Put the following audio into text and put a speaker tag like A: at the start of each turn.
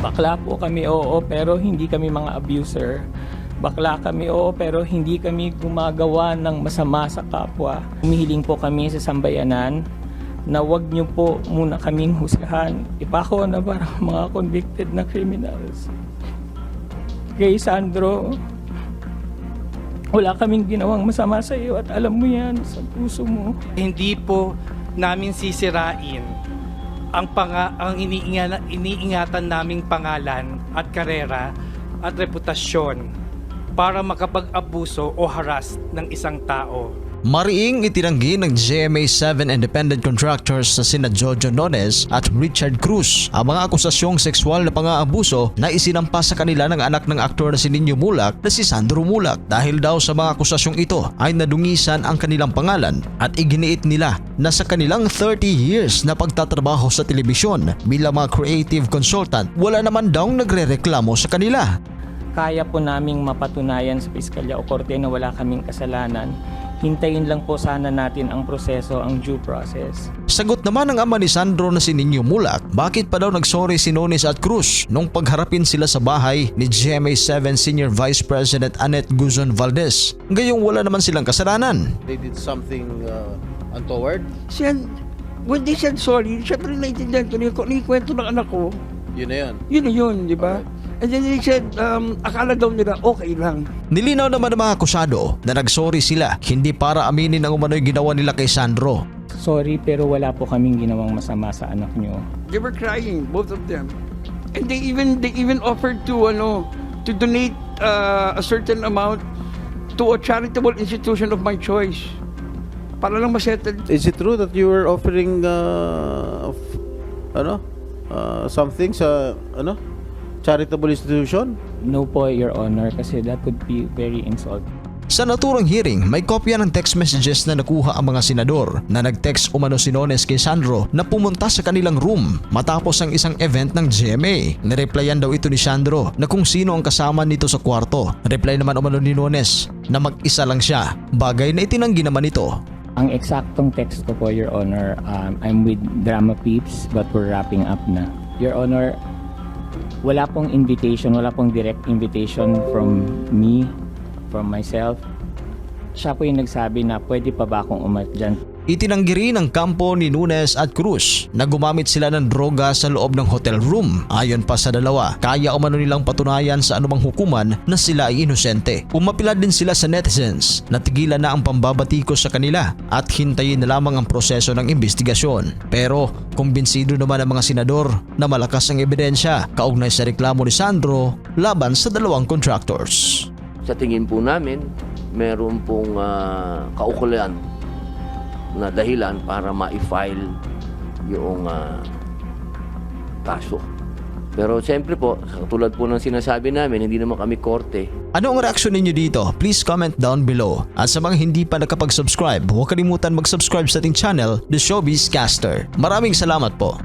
A: Bakla po kami, oo, pero hindi kami mga abuser. Bakla kami, oo, pero hindi kami gumagawa ng masama sa kapwa. Humihiling po kami sa sambayanan na wag niyo po muna kaming husgahan. Ipako na parang mga convicted na criminals. Kay Sandro, wala kaming ginawang masama sa iyo at alam mo yan sa puso mo.
B: Hindi po namin sisirain ang panga, ang iniingatan, iniingatan naming pangalan at karera at reputasyon para makapag-abuso o haras ng isang tao.
C: Mariing itinanggi ng GMA7 independent contractors na sina Jojo Nones at Richard Cruz ang mga akusasyong sexual na pang-aabuso na isinampa sa kanila ng anak ng aktor na si Nino Mulak na si Sandro Mulak. Dahil daw sa mga akusasyong ito ay nadungisan ang kanilang pangalan at iginiit nila na sa kanilang 30 years na pagtatrabaho sa telebisyon bilang mga creative consultant wala naman daw nagrereklamo sa kanila.
A: Kaya po naming mapatunayan sa piskalya o korte na wala kaming kasalanan, hintayin lang po sana natin ang proseso, ang due process.
C: Sagot naman ng ama ni Sandro na si Nino Mulak, bakit pa daw nagsorry si Nones at Cruz nung pagharapin sila sa bahay ni GMA7 Senior Vice President Annette Guzon Valdez. Gayong wala naman silang kasalanan.
D: they did something uh, untoward,
E: Siya, when they said sorry, syempre naintindihan ko na yung, yung kwento ng anak ko.
D: yun na yan.
E: Yun na yun, di ba? And then they said, um, akala daw nila okay lang.
C: Nilinaw naman ng mga akusado na nagsorry sila hindi para aminin ang umano'y ginawa nila kay Sandro.
A: Sorry pero wala po kaming ginawang masama sa anak nyo.
E: They were crying, both of them. And they even they even offered to ano to donate uh, a certain amount to a charitable institution of my choice. Para lang masettle.
D: Is it true that you were offering uh, f- ano uh, something sa ano charitable institution?
A: No po, Your Honor, kasi that would be very insulting.
C: Sa naturang hearing, may kopya ng text messages na nakuha ang mga senador na nag-text umano si Nones kay Sandro na pumunta sa kanilang room matapos ang isang event ng GMA. Nireplyan daw ito ni Sandro na kung sino ang kasama nito sa kwarto. Reply naman umano ni Nones na mag-isa lang siya. Bagay na itinanggi naman ito.
A: Ang eksaktong text ko po, Your Honor, um, I'm with Drama Peeps but we're wrapping up na. Your Honor, wala pong invitation, wala pong direct invitation from me, from myself. Siya po yung nagsabi na pwede pa ba akong umat dyan.
C: Itinanggi rin ng kampo ni Nunes at Cruz na gumamit sila ng droga sa loob ng hotel room. Ayon pa sa dalawa, kaya umano nilang patunayan sa anumang hukuman na sila ay inosente. Umapilad din sila sa netizens na tigilan na ang pambabatikos sa kanila at hintayin na lamang ang proseso ng investigasyon. Pero kumbinsido naman ang mga senador na malakas ang ebidensya kaugnay sa reklamo ni Sandro laban sa dalawang contractors.
F: Sa tingin po namin, meron pong uh, kaukulan na dahilan para ma-file yung ah, kaso. Pero siyempre po, katulad po ng sinasabi namin, hindi naman kami korte.
C: Ano ang reaksyon ninyo dito? Please comment down below. At sa mga hindi pa nakapag-subscribe, huwag kalimutan mag-subscribe sa ating channel, The Showbiz Caster. Maraming salamat po.